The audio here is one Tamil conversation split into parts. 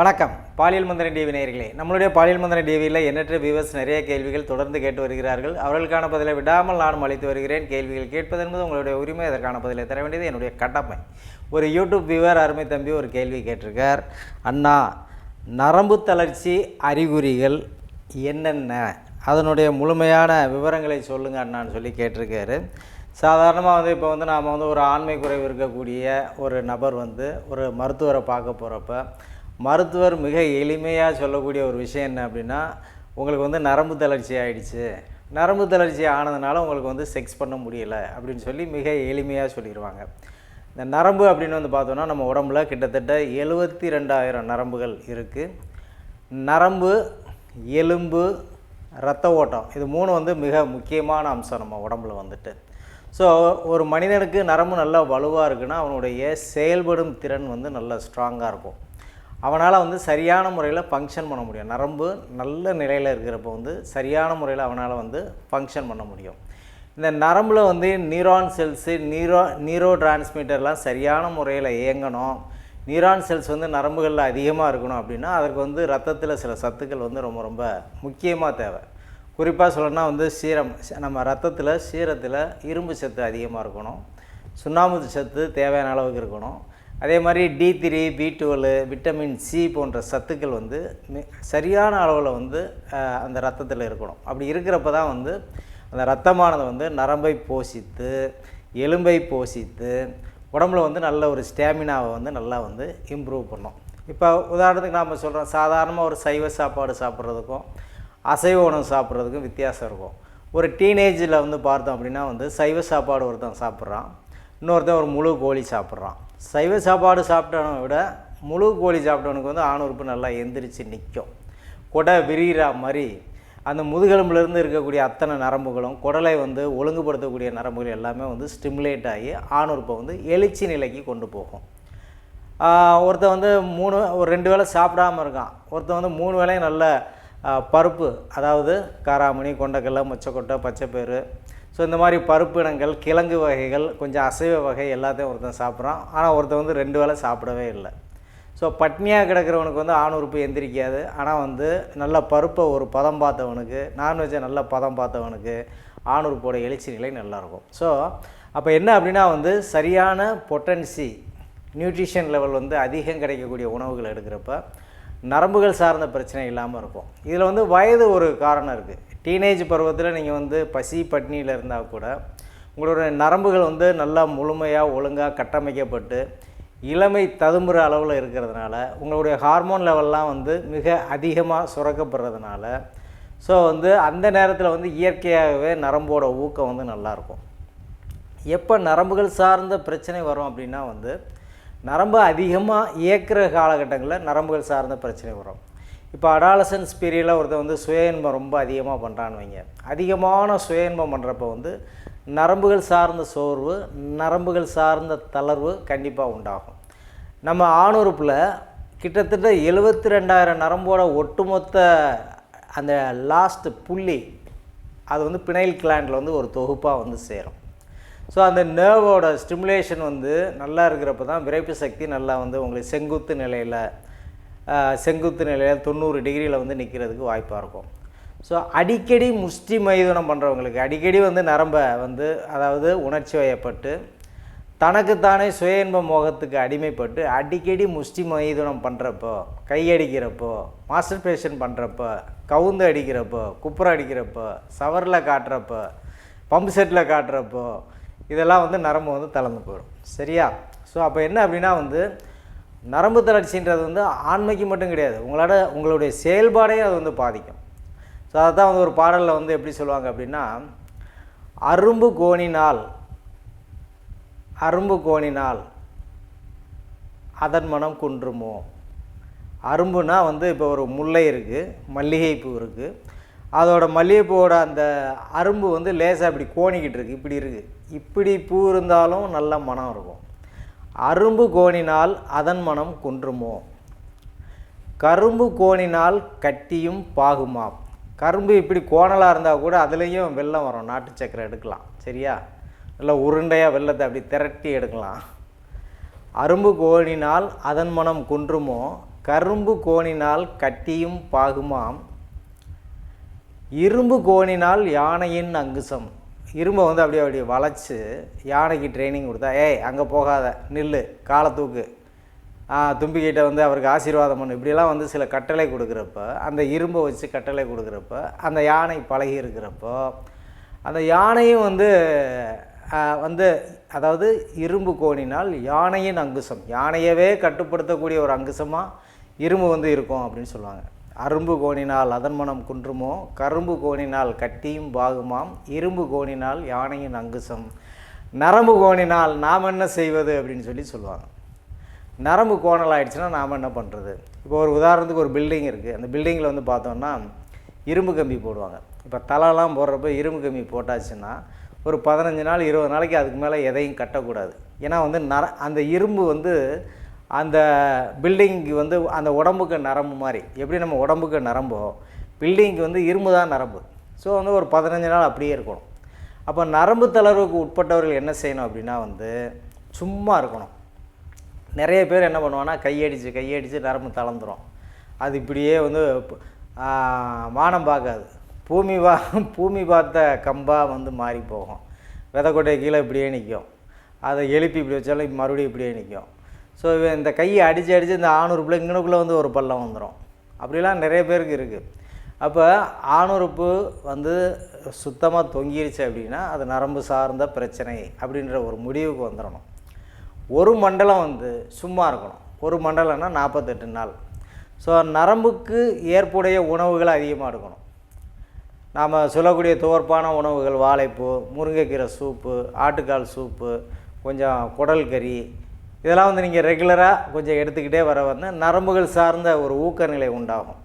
வணக்கம். பாலியல் மந்திரன் டிவி நேயர்களே நம்மளுடைய பாலியல் மந்திரன் டிவியில் எண்ணற்ற வியூவர்ஸ் நிறைய கேள்விகள் தொடர்ந்து கேட்டு வருகிறார்கள். அவர்களுக்கான பதிலை விடாமல் நானும் அளித்து வருகிறேன். கேள்விகள் கேட்பது என்பது உங்களுடைய உரிமை அதற்கான பதிலை தர வேண்டியது என்னுடைய கடமை. ஒரு யூடியூப் வியூவர் அருமை தம்பி ஒரு கேள்வி கேட்டிருக்கார். அண்ணா நரம்பு தளர்ச்சி அறிகுறிகள் என்னென்ன? அதனுடைய முழுமையான விவரங்களை சொல்லுங்கள் அண்ணான்னு சொல்லி கேட்டிருக்காரு. சாதாரணமாக வந்து இப்போ வந்து நாம் வந்து ஒரு ஆண்மை குறைவு இருக்கக்கூடிய ஒரு நபர் வந்து ஒரு மருத்துவரை பார்க்க போகிறப்ப மருத்துவர் மிக எளிமையாக சொல்லக்கூடிய ஒரு விஷயம் என்ன அப்படின்னா உங்களுக்கு வந்து நரம்பு தளர்ச்சி ஆகிடுச்சு நரம்பு தளர்ச்சி ஆனதுனால உங்களுக்கு வந்து செக்ஸ் பண்ண முடியல அப்படின்னு சொல்லி மிக எளிமையாக சொல்லிடுவாங்க இந்த நரம்பு அப்படின்னு வந்து பார்த்தோன்னா நம்ம உடம்புல கிட்டத்தட்ட எழுபத்தி ரெண்டாயிரம் நரம்புகள் இருக்குது நரம்பு எலும்பு இரத்த ஓட்டம் இது மூணு வந்து மிக முக்கியமான அம்சம் நம்ம உடம்புல வந்துட்டு. ஸோ ஒரு மனிதனுக்கு நரம்பு நல்லா வலுவாக இருக்குன்னா அவனுடைய செயல்படும் திறன் வந்து நல்லா ஸ்ட்ராங்காக இருக்கும். அவனால் வந்து சரியான முறையில் ஃபங்க்ஷன் பண்ண முடியும். நரம்பு நல்ல நிலையில் இருக்கிறப்ப வந்து சரியான முறையில் அவனால் வந்து ஃபங்க்ஷன் பண்ண முடியும். இந்த நரம்பில் வந்து நியூரான் செல்ஸு நியூரோ நியூரோ டிரான்ஸ்மிட்டர்லாம் சரியான முறையில் இயங்கணும். நியூரான் செல்ஸ் வந்து நரம்புகளில் அதிகமாக இருக்கணும் அப்படின்னா அதற்கு வந்து ரத்தத்தில் சில சத்துக்கள் வந்து ரொம்ப ரொம்ப முக்கியமாக தேவை. குறிப்பாக சொல்லணும்னா வந்து சீரம் நம்ம ரத்தத்தில் சீரத்தில் இரும்பு சத்து அதிகமாக இருக்கணும். சுண்ணாம்பு சத்து தேவையான அளவுக்கு இருக்கணும். அதே மாதிரி D three B twelve vitamin C போன்ற சத்துக்கள் வந்து சரியான அளவில் வந்து அந்த ரத்தத்தில் இருக்கணும். அப்படி இருக்கிறப்ப தான் வந்து அந்த ரத்தமானது வந்து நரம்பை போஷித்து எலும்பை போஷித்து உடம்புல வந்து நல்ல ஒரு ஸ்டாமினாவை வந்து நல்லா வந்து இம்ப்ரூவ் பண்ணும். இப்போ உதாரணத்துக்கு நாம் சொல்கிறோம் சாதாரணமாக ஒரு சைவ சாப்பாடு சாப்பிட்றதுக்கும் அசைவ உணவு சாப்பிட்றதுக்கும் வித்தியாசம் இருக்கும். ஒரு டீனேஜில் வந்து பார்த்தோம் அப்படின்னா வந்து சைவ சாப்பாடு ஒருத்தன் சாப்பிட்றான் இன்னொருத்தன் ஒரு முழு கோழி சாப்பிட்றான். சைவ சாப்பாடு சாப்பிட்டவனை விட முழு கோழி சாப்பிட்டவனுக்கு வந்து ஆணுறுப்பு நல்லா எந்திரிச்சு நிற்கும் கொடை விரிகிற மாதிரி அந்த முதுகெலும்புலேருந்து இருக்கக்கூடிய அத்தனை நரம்புகளும் குடலை வந்து ஒழுங்குபடுத்தக்கூடிய நரம்புகள் எல்லாமே வந்து ஸ்டிமுலேட் ஆகி ஆணுறுப்பை வந்து எழுச்சி நிலைக்கு கொண்டு போகும். ஒருத்தன் வந்து மூணு ஒரு ரெண்டு வேளை சாப்பிடாம இருக்கான். ஒருத்தன் வந்து மூணு வேளையும் நல்ல பருப்பு அதாவது காராமணி கொண்டக்கடலை மொச்சக்கொட்டை பச்சைப்பயிறு ஸோ இந்த மாதிரி பருப்பு இனங்கள் கிழங்கு வகைகள் கொஞ்சம் அசைவ வகை எல்லாத்தையும் ஒருத்தன் சாப்பிட்றான். ஆனால் ஒருத்தன் வந்து ரெண்டு வேளை சாப்பிடவே இல்லை. ஸோ பட்னியாக கிடக்கிறவனுக்கு வந்து ஆணுறுப்பு எந்திரிக்காது. ஆனால் வந்து நல்ல பருப்பை ஒரு பதம் பார்த்தவனுக்கு நான்வெஜ்ஜை நல்ல பதம் பார்த்தவனுக்கு ஆணுறுப்போட எழுச்சி நிலை நல்லாயிருக்கும். ஸோ அப்போ என்ன அப்படின்னா வந்து சரியான பொட்டன்சி நியூட்ரிஷன் லெவல் வந்து அதிகம் கிடைக்கக்கூடிய உணவுகள் எடுக்கிறப்ப நரம்புகள் சார்ந்த பிரச்சனை இல்லாமல் இருக்கும். இதில் வந்து வயது ஒரு காரணம் இருக்குது டீனேஜ் பருவத்தில் நீங்கள் வந்து பசி பட்னியில் இருந்தால் கூட உங்களோட நரம்புகள் வந்து நல்லா முழுமையாக ஒழுங்காக கட்டமைக்கப்பட்டு இளமை ததும்புற அளவில் இருக்கிறதுனால உங்களுடைய ஹார்மோன் லெவல்லாம் வந்து மிக அதிகமாக சுரக்கப்படுறதுனால ஸோ வந்து அந்த நேரத்தில் வந்து இயற்கையாகவே நரம்போட ஊக்கம் வந்து நல்லாயிருக்கும் எப்போ நரம்புகள் சார்ந்த பிரச்சனை வரும் அப்படின்னா வந்து நரம்பு அதிகமாக இயக்கிற காலகட்டங்களில் நரம்புகள் சார்ந்த பிரச்சனை வரும். இப்போ அடாலசன்ஸ் பீரியடில் ஒருத்தர் வந்து சுய இன்பம் ரொம்ப அதிகமாக பண்ணுறான்னு வைங்க. அதிகமான சுய இன்பம் பண்ணுறப்ப வந்து நரம்புகள் சார்ந்த சோர்வு நரம்புகள் சார்ந்த தளர்வு கண்டிப்பாக உண்டாகும். நம்ம ஆணுறுப்பில் கிட்டத்தட்ட எழுபத்தி ரெண்டாயிரம் நரம்போட ஒட்டுமொத்த அந்த லாஸ்ட் புள்ளி அது வந்து பினைல் கிளாண்டில் வந்து ஒரு தொகுப்பாக வந்து சேரும். ஸோ அந்த நேர்வோட ஸ்டிமுலேஷன் வந்து நல்லா இருக்கிறப்ப தான் விரைப்பு சக்தி நல்லா வந்து உங்களுக்கு செங்குத்து நிலையில் செங்குத்து நிலையில் தொண்ணூறு டிகிரியில் வந்து நிற்கிறதுக்கு வாய்ப்பாக இருக்கும். ஸோ அடிக்கடி முஷ்டி மைதுனம் பண்ணுறவங்களுக்கு அடிக்கடி வந்து நரம்பை வந்து அதாவது உணர்ச்சி வயப்பட்டு தனக்குத்தானே சுய இன்ப மோகத்துக்கு அடிமைப்பட்டு அடிக்கடி முஷ்டி மைதுனம் பண்ணுறப்போ கையடிக்கிறப்போ மாஸ்டர் பேஷன் பண்ணுறப்போ கவுந்து அடிக்கிறப்போ குப்புறம் அடிக்கிறப்போ சவரில் காட்டுறப்போ பம்ப் செட்டில் காட்டுறப்போ இதெல்லாம் வந்து நரம்பு வந்து தளர்ந்து போயிடும். சரியா? ஸோ அப்போ என்ன அப்படின்னா வந்து நரம்பு தளர்ச்சின்றது வந்து ஆண்மைக்கு மட்டும் கிடையாது. உங்களோட உங்களுடைய செயல்பாடையும் அது வந்து பாதிக்கும். ஸோ அதை தான் வந்து ஒரு பாடலில் வந்து எப்படி சொல்லுவாங்க அப்படின்னா அரும்பு கோணினால் அரும்பு கோணினால் அதன் மனம் குன்றுமோ? அரும்புனா வந்து இப்போ ஒரு முல்லை இருக்குது மல்லிகைப்பூ இருக்குது அதோட மல்லிகைப்பூவோட அந்த அரும்பு வந்து லேசாக இப்படி கோணிக்கிட்டு இருக்கு இப்படி இருக்குது இப்படி பூ இருந்தாலும் நல்ல மனம் இருக்கும். அரும்பு கோணினால் அதன் மனம் குன்றுமோ? கரும்பு கோணினால் கட்டியும் பாகுமாம். கரும்பு இப்படி கோணலாக இருந்தால் கூட அதுலேயும் வெள்ளம் வரும். நாட்டு சக்கரை எடுக்கலாம். சரியா? நல்லா உருண்டையாக வெள்ளத்தை அப்படி திரட்டி எடுக்கலாம். அரும்பு கோணினால் அதன் மனம் குன்றுமோ? கரும்பு கோணினால் கட்டியும் பாகுமாம். இரும்பு கோணினால் யானையின் அங்குசம். இரும்பை வந்து அப்படியே அப்படியே வளைச்சி யானைக்கு ட்ரைனிங் கொடுத்தா ஏய் அங்கே போகாத நில்லு காலை தூக்கு. தும்பிக்கிட்ட வந்து அவருக்கு ஆசீர்வாதம் பண்ணு. இப்படியெல்லாம் வந்து சில கட்டளை கொடுக்குறப்ப அந்த இரும்பை வச்சு கட்டளை கொடுக்குறப்ப அந்த யானை பழகி இருக்கிறப்போ அந்த யானையும் வந்து வந்து அதாவது இரும்பு கோணினால் யானையின் அங்குசம். யானையவே கட்டுப்படுத்தக்கூடிய ஒரு அங்குசமாக இரும்பு வந்து இருக்கும் அப்படின்னு சொல்லுவாங்க. அரும்பு கோணினால் அதன் மனம் குன்றுமோ? கரும்பு கோணினால் கட்டியும் பாகுமாம். இரும்பு கோணினால் யானையின் அங்குசம். நரம்பு கோணினால் நாம் என்ன செய்வது அப்படின்னு சொல்லி சொல்லுவாங்க. நரம்பு கோணல் ஆயிடுச்சுன்னா நாம் என்ன பண்ணுறது இப்போ ஒரு உதாரணத்துக்கு ஒரு பில்டிங் இருக்குது அந்த பில்டிங்கில் வந்து பார்த்தோம்னா இரும்பு கம்பி போடுவாங்க. இப்போ தலைலாம் போடுறப்ப இரும்பு கம்பி போட்டாச்சுன்னா ஒரு பதினஞ்சு நாள் இருபது நாளைக்கு அதுக்கு மேலே எதையும் கட்டக்கூடாது. ஏன்னா வந்து நர அந்த இரும்பு வந்து அந்த பில்டிங்க்கு வந்து அந்த உடம்புக்கு நரம்பு மாதிரி. எப்படி நம்ம உடம்புக்கு நரம்போ பில்டிங்க்கு வந்து இரும்பு தான் நரம்பு. ஸோ வந்து ஒரு பதினஞ்சு நாள் அப்படியே இருக்கணும். அப்போ நரம்பு தளர்வுக்கு உட்பட்டவர்கள் என்ன செய்யணும் அப்படின்னா வந்து சும்மா இருக்கணும். நிறைய பேர் என்ன பண்ணுவாங்கன்னா கையடிச்சு கையடிச்சு நரம்பு தளர்ந்துடும் அது இப்படியே வந்து வானம் பார்க்காது. பூமி பா பூமி பார்த்த கம்பாக வந்து மாறி போகும். விதைக்கொட்டை கீழே இப்படியே நிற்கும். அதை எழுப்பி இப்படி வச்சாலும் மறுபடியும் இப்படியே நிற்கும். ஸோ இந்த கையை அடித்து அடித்து இந்த ஆணுறுப்பில் இங்கனுக்குள்ளே வந்து ஒரு பள்ளம் வந்துடும் அப்படிலாம் நிறைய பேருக்கு இருக்குது அப்போ ஆணுறுப்பு வந்து சுத்தமாக தொங்கிருச்சு அப்படின்னா அது நரம்பு சார்ந்த பிரச்சனை அப்படின்ற ஒரு முடிவுக்கு வந்துடணும் ஒரு மண்டலம் வந்து சும்மா இருக்கணும். ஒரு மண்டலம்னா நாற்பத்தெட்டு நாள். ஸோ நரம்புக்கு ஏற்புடைய உணவுகள் அதிகமாக எடுக்கணும். நாம் சொல்லக்கூடிய துவர்ப்பான உணவுகள் வாழைப்பூ முருங்கைக்கீரை சூப்பு ஆட்டுக்கால் சூப்பு கொஞ்சம் குடல் கறி இதெல்லாம் வந்து நீங்கள் ரெகுலராக கொஞ்சம் எடுத்துக்கிட்டே வர வந்து நரம்புகள் சார்ந்த ஒரு ஊக்கநிலை உண்டாகும்.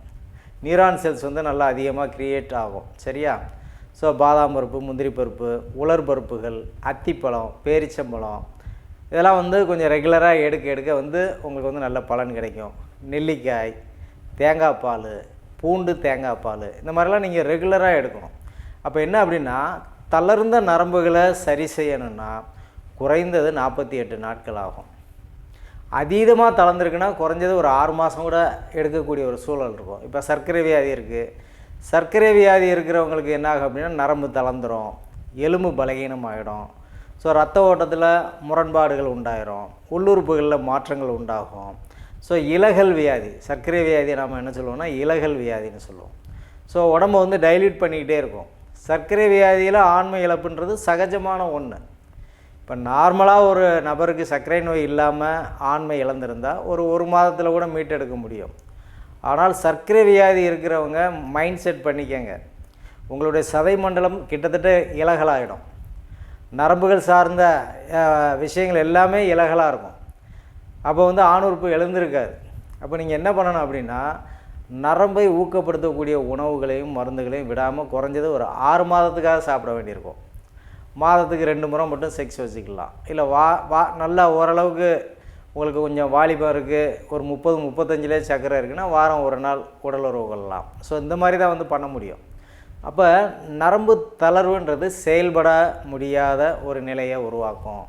நியூரான் செல்ஸ் வந்து நல்லா அதிகமாக க்ரியேட் ஆகும். சரியா? ஸோ பாதாம் பருப்பு முந்திரி பருப்பு உலர் பருப்புகள் அத்திப்பழம் பேரிச்சம்பழம் இதெல்லாம் வந்து கொஞ்சம் ரெகுலராக எடுக்க எடுக்க வந்து உங்களுக்கு வந்து நல்ல பலன் கிடைக்கும். நெல்லிக்காய் தேங்காய் பால் பூண்டு தேங்காய் பால் இந்த மாதிரிலாம் நீங்கள் ரெகுலராக எடுக்கணும். அப்போ என்ன அப்படின்னா தளர்ந்த நரம்புகளை சரி செய்யணும்னா குறைந்தது நாற்பத்தி எட்டு நாட்கள் ஆகும். அதீதமாக தளர்ந்துருக்குன்னா குறைஞ்சது ஒரு ஆறு மாதம் கூட எடுக்கக்கூடிய ஒரு சூழல் இருக்கும். இப்போ சர்க்கரை வியாதி இருக்குது சர்க்கரை வியாதி இருக்கிறவங்களுக்கு என்ன ஆகும் அப்படின்னா நரம்பு தளர்ந்துடும் எலும்பு பலகீனமாகிடும் ஸோ ரத்த ஓட்டத்தில் முரண்பாடுகள் உண்டாயிரும். உள்ளுறுப்புகளில் மாற்றங்கள் உண்டாகும். ஸோ இலகல் வியாதி சர்க்கரை வியாதி நாம் என்ன சொல்லுவோம்னா இலகல் வியாதின்னு சொல்லுவோம். ஸோ உடம்ப வந்து டைல்யூட் பண்ணிக்கிட்டே இருக்கும். சர்க்கரை வியாதியில் ஆண்மை இழப்புன்றது சகஜமான ஒன்று இப்போ நார்மலாக ஒரு நபருக்கு சர்க்கரை நோய் இல்லாமல் ஆண்மை இழந்திருந்தால் ஒரு ஒரு மாதத்தில் கூட மீட்டெடுக்க முடியும். ஆனால் சர்க்கரை வியாதி இருக்கிறவங்க மைண்ட் செட் பண்ணிக்கங்க. உங்களுடைய சதை மண்டலம் கிட்டத்தட்ட இலகலாகிடும் நரம்புகள் சார்ந்த விஷயங்கள் எல்லாமே இலகலாக இருக்கும். அப்போ வந்து ஆணுறுப்பு எழுந்திருக்காது. அப்போ நீங்கள் என்ன பண்ணணும் அப்படின்னா நரம்பை ஊக்கப்படுத்தக்கூடிய உணவுகளையும் மருந்துகளையும் விடாமல் குறைஞ்சது ஒரு ஆறு மாதத்துக்காக சாப்பிட வேண்டியிருக்கும். மாதத்துக்கு ரெண்டு முறை மட்டும் செக்ஸ் வச்சுக்கலாம். இல்லை வா வா நல்லா ஓரளவுக்கு உங்களுக்கு கொஞ்சம் வாலிபம் இருக்குது ஒரு முப்பது முப்பத்தஞ்சிலே சக்கரை இருக்குன்னா வாரம் ஒரு நாள் உடலுறவு கொள்ளலாம். ஸோ இந்த மாதிரி தான் வந்து பண்ண முடியும். அப்போ நரம்பு தளர்வுன்றது செயல்பட முடியாத ஒரு நிலையை உருவாக்கும்.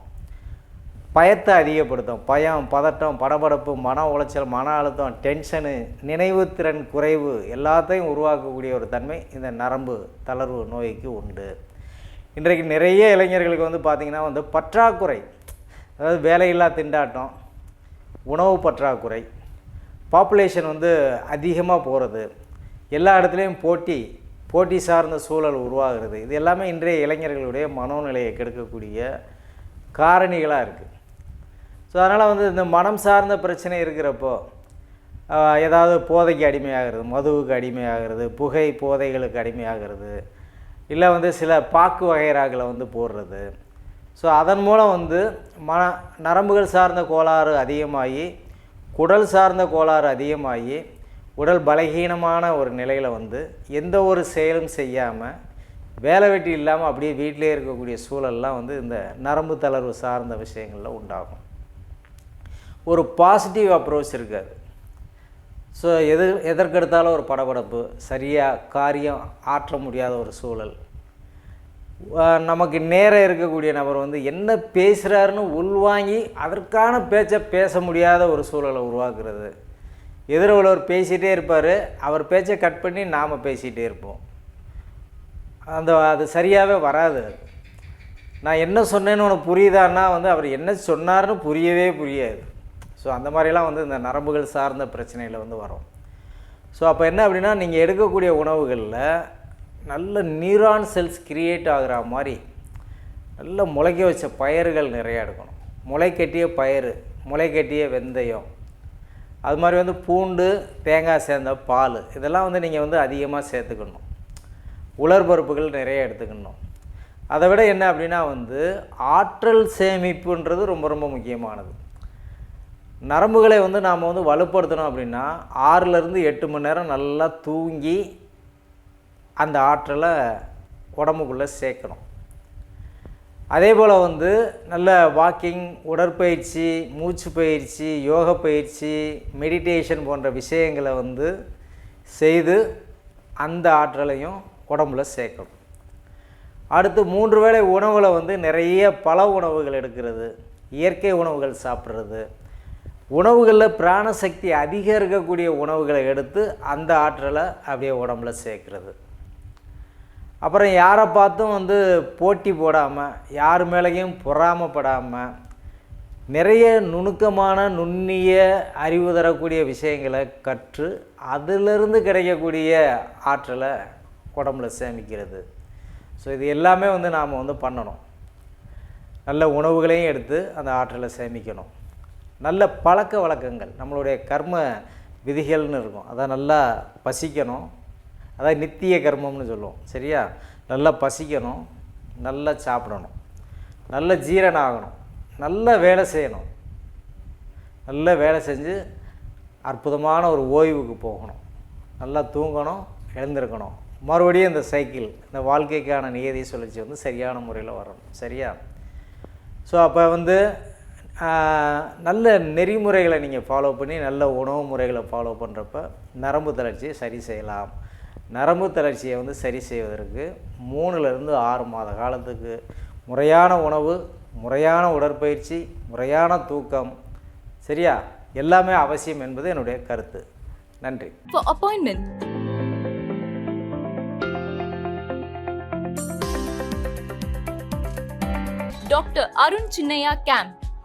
பயத்தை அதிகப்படுத்தும். பயம் பதட்டம் படபடப்பு மன உளைச்சல் மன அழுத்தம் டென்ஷனு நினைவுத்திறன் குறைவு எல்லாத்தையும் உருவாக்கக்கூடிய ஒரு தன்மை இந்த நரம்பு தளர்வு நோய்க்கு உண்டு. இன்றைக்கு நிறைய இளைஞர்களுக்கு வந்து பார்த்திங்கன்னா வந்து பற்றாக்குறை அதாவது வேலையில்லா திண்டாட்டம் உணவு பற்றாக்குறை பாப்புலேஷன் வந்து அதிகமாக போகிறது எல்லா இடத்துலையும் போட்டி போட்டி சார்ந்த சூழல் உருவாகிறது. இது எல்லாமே இன்றைய இளைஞர்களுடைய மனோநிலையை கெடுக்கக்கூடிய காரணிகளாக இருக்குது ஸோ அதனால் வந்து இந்த மனம் சார்ந்த பிரச்சனை இருக்கிறப்போ ஏதாவது போதைக்கு அடிமையாகிறது மதுவுக்கு அடிமையாகிறது புகை போதைகளுக்கு அடிமையாகிறது இல்லை வந்து சில பாக்கு வகைராக்களை வந்து போடுறது. ஸோ அதன் மூலம் வந்து மன நரம்புகள் சார்ந்த கோளாறு அதிகமாகி குடல் சார்ந்த கோளாறு அதிகமாகி உடல் பலகீனமான ஒரு நிலையில் வந்து எந்த ஒரு செயலும் செய்யாமல் வேலை வெட்டி இல்லாமல் அப்படியே வீட்டிலே இருக்கக்கூடிய சூழல்லாம் வந்து இந்த நரம்பு தளர்வு சார்ந்த விஷயங்களில் உண்டாகும். ஒரு பாசிட்டிவ் அப்ரோச் இருக்காது ஸோ எது எதற்கெடுத்தாலும் ஒரு படபடப்பு சரியாக காரியம் ஆற்ற முடியாத ஒரு சூழல். நமக்கு நேரம் இருக்கக்கூடிய நபர் வந்து என்ன பேசுகிறாருன்னு உள்வாங்கி அதற்கான பேச்சை பேச முடியாத ஒரு சூழலை உருவாக்குறது. எதிர உள்ளவர் பேசிகிட்டே இருப்பார் அவர் பேச்சை கட் பண்ணி நாம் பேசிகிட்டே இருப்போம். அந்த அது சரியாகவே வராது. நான் என்ன சொன்னேன்னு உனக்கு புரியுதான்னா வந்து அவர் என்ன சொன்னார்னு புரியவே புரியாது. ஸோ அந்த மாதிரிலாம் வந்து இந்த நரம்புகள் சார்ந்த பிரச்சனையில் வந்து வரும். ஸோ அப்போ என்ன அப்படின்னா நீங்கள் எடுக்கக்கூடிய உணவுகளில் நல்ல நியூரான் செல்ஸ் கிரியேட் ஆகுற மாதிரி நல்ல முளைக்க வச்ச பயிர்கள் நிறையா எடுக்கணும். முளை கட்டிய பயிறு முளை கட்டிய வெந்தயம் அது மாதிரி வந்து பூண்டு தேங்காய் சேர்ந்த பால் இதெல்லாம் வந்து நீங்கள் வந்து அதிகமாக சேர்த்துக்கணும். உலர் பருப்புகள் நிறைய எடுத்துக்கணும். அதை விட என்ன அப்படின்னா வந்து ஆற்றல் சேமிப்புன்றது ரொம்ப ரொம்ப முக்கியமானது. நரம்புகளை வந்து நாம் வந்து வலுப்படுத்தணும் அப்படின்னா ஆறுலேருந்து எட்டு மணி நேரம் நல்லா தூங்கி அந்த ஆற்றலை உடம்புக்குள்ளே சேர்க்கணும். அதே போல் வந்து நல்ல வாக்கிங் உடற்பயிற்சி மூச்சு பயிற்சி யோக பயிற்சி மெடிடேஷன் போன்ற விஷயங்களை வந்து செய்து அந்த ஆற்றலையும் உடம்புல சேர்க்கணும். அடுத்து மூன்று வேளை உணவில் வந்து நிறைய பல உணவுகள் எடுக்கிறது. இயற்கை உணவுகள் சாப்பிட்றது. உணவுகளில் பிராணசக்தி அதிகம் இருக்கக்கூடிய உணவுகளை எடுத்து அந்த ஆற்றலை அப்படியே உடம்புல சேர்க்குறது. அப்புறம் யாரை பார்த்தும் வந்து போட்டி போடாமல் யார் மேலேயும் பொறாமப்படாமல் நிறைய நுணுக்கமான நுண்ணிய அறிவு தரக்கூடிய விஷயங்களை கற்று அதிலிருந்து கிடைக்கக்கூடிய ஆற்றலை உடம்புல சேமிக்கிறது. ஸோ இது எல்லாமே வந்து நாம் வந்து பண்ணணும். நல்ல உணவுகளையும் எடுத்து அந்த ஆற்றலை சேமிக்கணும். நல்ல பழக்க வழக்கங்கள். நம்மளுடைய கர்ம விதிகள்னு இருக்கும். அதான் நல்லா பசிக்கணும். அதான் நித்திய கர்மம்னு சொல்லுவோம். சரியா? நல்லா பசிக்கணும். நல்லா சாப்பிடணும். நல்ல ஜீரணம் ஆகணும். நல்ல வேலை செய்யணும். நல்ல வேலை செஞ்சு அற்புதமான ஒரு ஓய்வுக்கு போகணும். நல்லா தூங்கணும் எழுந்திருக்கணும். மறுபடியும் இந்த சைக்கிள் இந்த வாழ்க்கைக்கான நியதி சுழற்சி வந்து சரியான முறையில் வரணும். சரியா? ஸோ அப்போ வந்து நல்ல நெறிமுறைகளை நீங்கள் ஃபாலோ பண்ணி நல்ல உணவு முறைகளை ஃபாலோ பண்ணுறப்ப நரம்பு தளர்ச்சியை சரி செய்யலாம். நரம்பு தளர்ச்சியை வந்து சரி செய்வதற்கு மூணுலேருந்து ஆறு மாத காலத்துக்கு முறையான உணவு முறையான உடற்பயிற்சி முறையான தூக்கம் சரியா? எல்லாமே அவசியம் என்பது என்னுடைய கருத்து. நன்றி. Appointment doctor Arun Chinnaiah camp